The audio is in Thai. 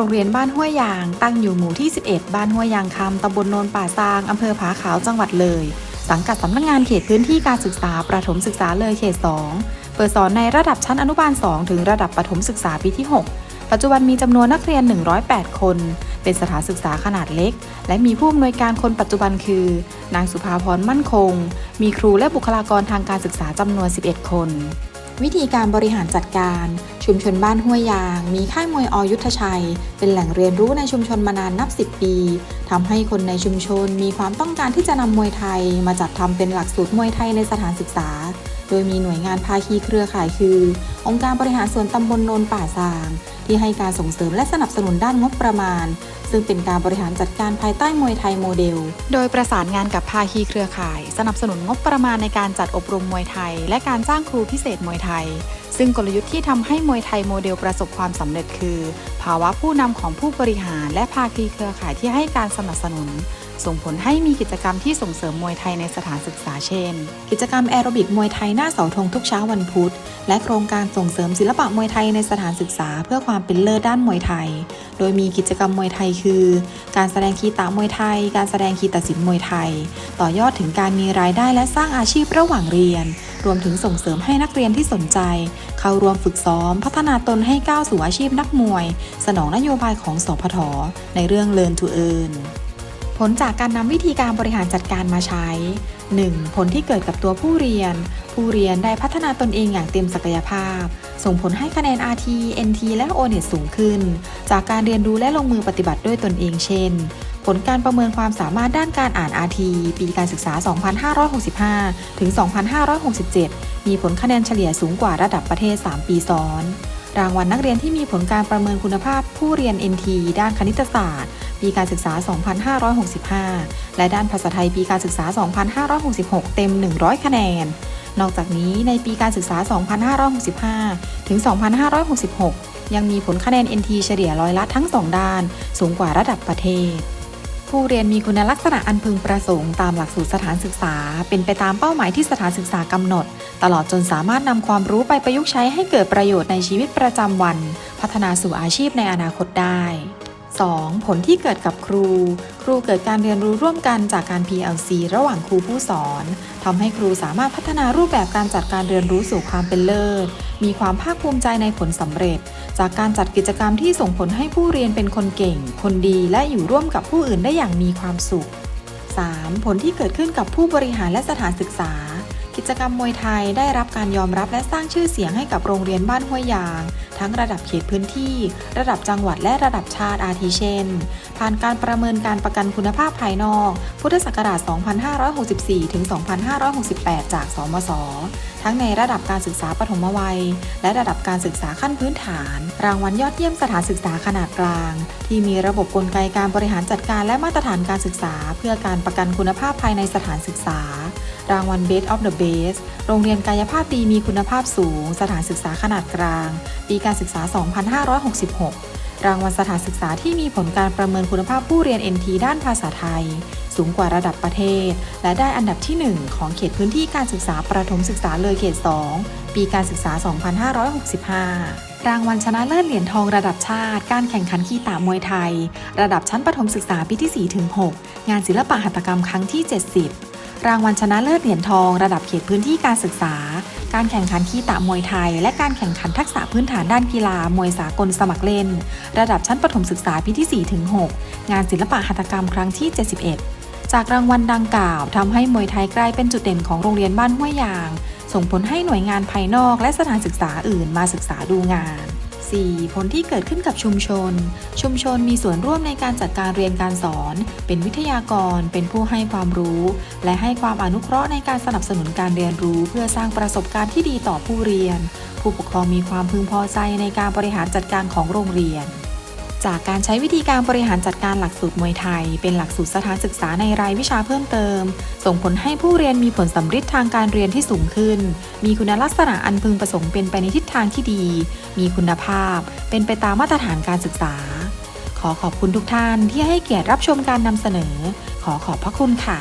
โรงเรียนบ้านห้วยยาง ตั้งอยู่หมู่ที่ 11 บ้านห้วยยางคำตำบลโนนป่าซาง อำเภอผาขาว จังหวัดเลย สังกัดสำนักงานเขตพื้นที่การศึกษา ประถมศึกษาเลยเขต 2 เปิดสอนในระดับชั้นอนุบาล 2 ถึงระดับประถมศึกษาปีที่ 6 ปัจจุบันมีจำนวนนักเรียน 108 คน เป็นสถานศึกษาขนาดเล็ก และมีผู้อำนวยการคนปัจจุบันคือ นางสุภาพรมั่นคง มีครูและบุคลากรทางการศึกษาจำนวน 11 คน วิธีการบริหารจัดการ ชุมชนบ้านห้วยยาง มีค่ายมวยอยุทธชัย เป็นแหล่งเรียนรู้ในชุมชนมานานนับ 10 ปีทำให้คนในชุมชนมีความต้องการที่จะนำมวยไทย มาจัดทำเป็นหลักสูตรมวยไทยในสถานศึกษา โดยมีหน่วยงานภาคีเครือข่ายคือ องค์การบริหารส่วนตำบลโนนป่าซาง ที่ให้การส่งเสริมและสนับสนุนด้านงบประมาณ ซึ่งเป็นการบริหารจัดการภายใต้มวยไทยโมเดล โดยประสานงานกับภาคีเครือข่าย สนับสนุนงบประมาณในการจัดอบรมมวยไทย และการจ้างครูพิเศษมวยไทย ซึ่งกลยุทธ์ที่ทำให้มวยไทยโมเดลประสบความสำเร็จคือ ภาวะผู้นำของผู้บริหารและภาคีเครือข่ายที่ให้การสนับสนุน ส่งผลให้มีกิจกรรมที่ส่งเสริมมวยไทยในสถานศึกษาเช่น กิจกรรมแอโรบิกมวยไทยหน้าเสาธงทุกเช้าวันพุธ และโครงการส่งเสริมศิลปะมวยไทยในสถานศึกษา เพื่อความเป็นเลิศด้านมวยไทย โดยมีกิจกรรมมวยไทยคือ การแสดงคีตามวยไทย การแสดงคีตศิลป์มวยไทย ต่อยอดถึงการมีรายได้และสร้างอาชีพระหว่างเรียน รวมถึงส่งเสริมให้นักเรียนที่สนใจ เข้าร่วมฝึกซ้อม พัฒนาตนให้ก้าวสู่อาชีพนักมวย สนองนโยบายของสพทในเรื่อง Learn to Earn ผลจากการนำวิธีการบริหารจัดการมาใช้ 1. ผลที่เกิดกับตัวผู้เรียน ผู้เรียนได้พัฒนาตนเองอย่างเต็มศักยภาพ ส่งผลให้คะแนน RT NT และ ONET สูงขึ้น จากการเรียนรู้และลงมือปฏิบัติด้วยตนเองเช่น ผลการประเมินความสามารถด้านการอ่าน RT ปีการศึกษา 2565 ถึง 2567 มีผลคะแนนเฉลี่ยสูงกว่าระดับประเทศ 3 ปีซ้อน รางวัลนักเรียนที่มีผลการประเมินคุณภาพผู้เรียน NT ด้านคณิตศาสตร์ ปีการศึกษา 2565 และด้านภาษาไทยปีการศึกษา 2566 เต็ม 100 คะแนน นอกจากนี้ในปีการศึกษา 2565 ถึง 2566 ยังมีผลคะแนน NT เฉลี่ยร้อยละทั้ง 2 ด้าน สูงกว่าระดับประเทศ ผู้เรียนมีคุณลักษณะอันพึงประสงค์ตามหลักสูตรสถานศึกษา เป็นไปตามเป้าหมายที่สถานศึกษากำหนด ตลอดจนสามารถนำความรู้ไปประยุกต์ใช้ให้เกิดประโยชน์ในชีวิตประจำวัน พัฒนาสู่อาชีพในอนาคตได้ 2. ผลที่เกิดกับครู ครูเกิดการเรียนรู้ร่วมกันจากการ PLC ระหว่างครูผู้สอนทำให้ครูสามารถพัฒนารูปแบบการจัดการเรียนรู้สู่ความเป็นเลิศ มีความภาคภูมิใจในผลสำเร็จ จากการจัดกิจกรรมที่ส่งผลให้ผู้เรียนเป็นคนเก่ง คนดีและอยู่ร่วมกับผู้อื่นได้อย่างมีความสุข 3. ผลที่เกิดขึ้นกับผู้บริหารและสถานศึกษา กิจกรรมมวยไทยได้รับการยอมรับและสร้างชื่อเสียงให้กับโรงเรียนบ้านห้วยยาง ทั้งระดับเขตพื้นที่ ระดับจังหวัดและระดับชาติอาทิเช่น ผ่านการประเมินการประกันคุณภาพภายนอก พุทธศักราช 2564 ถึง 2568 จาก สมศทั้งในระดับการศึกษาปฐมวัย และระดับการศึกษาขั้นพื้นฐาน รางวัลยอดเยี่ยมสถานศึกษาขนาดกลาง ที่มีระบบกลไกการบริหารจัดการและมาตรฐานการศึกษา เพื่อการประกันคุณภาพภายในสถานศึกษา รางวัล Best of the Best โรงเรียนกายภาพดีมีคุณภาพสูง สถานศึกษาขนาดกลาง ปีการการศึกษา 2566 รางวัลสถานศึกษาที่มีผลการประเมินคุณภาพผู้เรียน NT ด้านภาษาไทย สูงกว่าระดับประเทศ และได้อันดับที่ 1 ของเขตพื้นที่การศึกษาประถมศึกษาเลยเขต 2 ปีการศึกษา 2565รางวัลชนะเลิศเหรียญทองระดับชาติ การแข่งขันขี่ตามวยไทย ระดับชั้นประถมศึกษาปีที่4-6งานศิลปะหัตถกรรมครั้งที่ 70 รางวัลชนะเลิศเหรียญทองระดับเขตพื้นที่การศึกษา การแข่งขันขี่ตะมวยไทย และการแข่งขันทักษะพื้นฐานด้านกีฬามวยสากลสมัครเล่น ระดับชั้นประถมศึกษาปีที่ 4-6 งานศิลปะหัตถกรรมครั้งที่ 71 จากรางวัลดังกล่าวทำให้มวยไทยกลายเป็นจุดเด่นของโรงเรียนบ้านห้วยยาง ส่งผลให้หน่วยงานภายนอกและสถานศึกษาอื่นมาศึกษาดูงาน 4. ผลที่เกิดขึ้นกับชุมชน ชุมชนมีส่วนร่วมในการจัดการเรียนการสอน เป็นวิทยากร เป็นผู้ให้ความรู้ และให้ความอนุเคราะห์ในการสนับสนุนการเรียนรู้ เพื่อสร้างประสบการณ์ที่ดีต่อผู้เรียน ผู้ปกครองมีความพึงพอใจในการบริหารจัดการของโรงเรียน จากการใช้วิธีการบริหารจัดการหลักสูตรมวยไทย เป็นหลักสูตรสถานศึกษาในรายวิชาเพิ่มเติม ส่งผลให้ผู้เรียนมีผลสำฤทธิ์ทางการเรียนที่สูงขึ้น มีคุณลักษณะอันพึงประสงค์เป็นไปในทิศทางที่ดี มีคุณภาพ เป็นไปตามมาตรฐานการศึกษา ขอขอบคุณทุกท่านที่ให้เกียรติรับชมการนำเสนอ ขอขอบพระคุณค่ะ